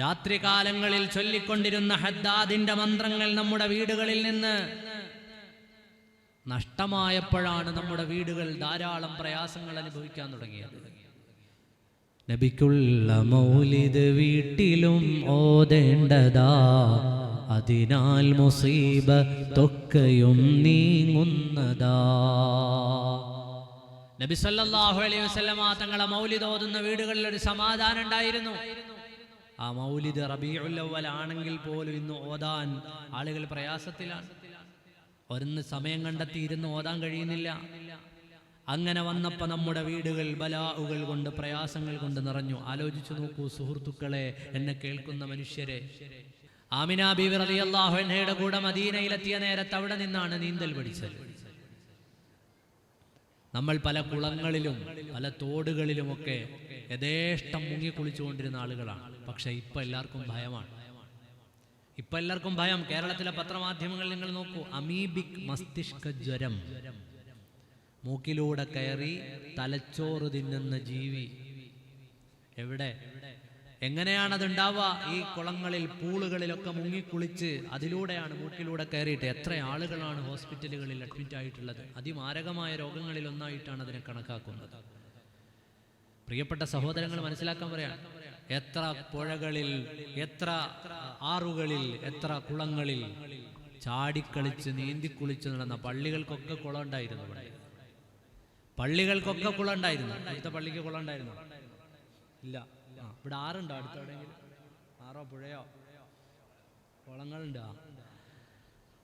രാത്രികാലങ്ങളിൽ ചൊല്ലിക്കൊണ്ടിരുന്ന ഹദ്ദാദിന്റെ മന്ത്രങ്ങൾ നമ്മുടെ വീടുകളിൽ നിന്ന് നഷ്ടമായപ്പോഴാണ് നമ്മുടെ വീടുകൾ ധാരാളം പ്രയാസങ്ങൾ അനുഭവിക്കാൻ തുടങ്ങിയത്. നബിക്കുള്ള മൗലിദ് വീട്ടിലും ഓതേണ്ടതാ. അതിനാൽ മുസീബ തൊക്കയും നീങ്ങുന്നതാ. നബി സല്ലല്ലാഹു അലൈഹി വസല്ലമ തങ്ങളെ മൗലിദ് ഓതുന്ന വീടുകളിൽ ഒരു സമാധാനം ഉണ്ടായിരുന്നു. ആ മൗലിദ് റബീഉൽ അവ്വൽ ആണെങ്കിൽ പോലും ഇന്ന് ഓതാൻ ആളുകൾ പ്രയാസത്തിലാണ്. ഒരുന്ന് സമയം കണ്ടെത്തി ഇരുന്ന് ഓതാൻ കഴിയുന്നില്ല. അങ്ങനെ വന്നപ്പോൾ നമ്മുടെ വീടുകൾ ബലാവുകൾ കൊണ്ട് പ്രയാസങ്ങൾ കൊണ്ട് നിറഞ്ഞു. ആലോചിച്ചു നോക്കൂ സുഹൃത്തുക്കളെ എന്നെ കേൾക്കുന്ന മനുഷ്യരെ. ആമിന ബീവി കൂടെ മദീനയിലെത്തിയ നേരത്ത് അവിടെ നിന്നാണ് നീന്തൽ പഠിച്ചത്. നമ്മൾ പല കുളങ്ങളിലും പല തോടുകളിലുമൊക്കെ യഥേഷ്ടം മുങ്ങി കുളിച്ചുകൊണ്ടിരുന്ന ആളുകളാണ്. പക്ഷെ ഇപ്പൊ എല്ലാവർക്കും ഭയമാണ്. ഇപ്പൊ എല്ലാവർക്കും ഭയം. കേരളത്തിലെ പത്രമാധ്യമങ്ങൾ നിങ്ങൾ നോക്കൂ. അമീബിക് മസ്തിഷ്ക ജ്വരം. മൂക്കിലൂടെ കയറി തലച്ചോറ് തിന്നുന്ന ജീവി. എവിടെ? എങ്ങനെയാണത് ഉണ്ടാവുക ഈ കുളങ്ങളിൽ പൂളുകളിലൊക്കെ മുങ്ങിക്കുളിച്ച് അതിലൂടെയാണ് മൂക്കിലൂടെ കയറിയിട്ട് എത്ര ആളുകളാണ് ഹോസ്പിറ്റലുകളിൽ അഡ്മിറ്റ് ആയിട്ടുള്ളത് അതിമാരകമായ രോഗങ്ങളിൽ ഒന്നായിട്ടാണ് അതിനെ കണക്കാക്കുന്നത്. പ്രിയപ്പെട്ട സഹോദരങ്ങൾ മനസ്സിലാക്കാൻ പറയാം. എത്ര പുഴകളിൽ എത്ര ആറുകളിൽ എത്ര കുളങ്ങളിൽ ചാടിക്കളിച്ച് നീന്തിക്കുളിച്ച് നടന്ന പള്ളികൾക്കൊക്കെ കുളം ഉണ്ടായിരുന്നു ഇവിടെ. പള്ളികൾക്കൊക്കെ കുളം ഉണ്ടായിരുന്നു. അടുത്ത പള്ളിക്ക് കുളം ഉണ്ടായിരുന്നു? ഇല്ല. ഇവിടെ ആറുണ്ടോ അടുത്ത ആറോ പുഴയോ? കുളങ്ങളുണ്ടോ?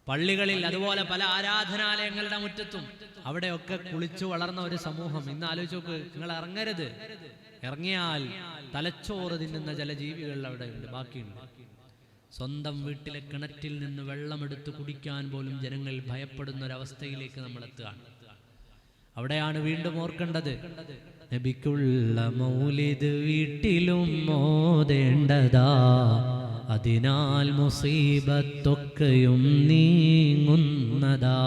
പള്ളികളിൽ അതുപോലെ പല ആരാധനാലയങ്ങളുടെ മുറ്റത്തും അവിടെയൊക്കെ കുളിച്ചു വളർന്ന ഒരു സമൂഹം. ഇന്ന് ആലോചിച്ച് നോക്ക് നിങ്ങൾ ഇറങ്ങരുത്. ഇറങ്ങിയാൽ തലച്ചോറ് തിന്നുന്ന ചില ജീവികൾ അവിടെ ഉണ്ട് ബാക്കിയുണ്ട്. സ്വന്തം വീട്ടിലെ കിണറ്റിൽ നിന്ന് വെള്ളമെടുത്ത് കുടിക്കാൻ പോലും ജനങ്ങൾ ഭയപ്പെടുന്ന ഒരവസ്ഥയിലേക്ക് നമ്മൾ എത്തുകയാണ്. അവിടെയാണ് വീണ്ടും ഓർക്കേണ്ടത് നബിക്കുള്ള മൗലിദ് വീട്ടിലും ഓതേണ്ടതാ. അതിനാൽ മുസീബത്തൊക്കെയും നീങ്ങുന്നതാ.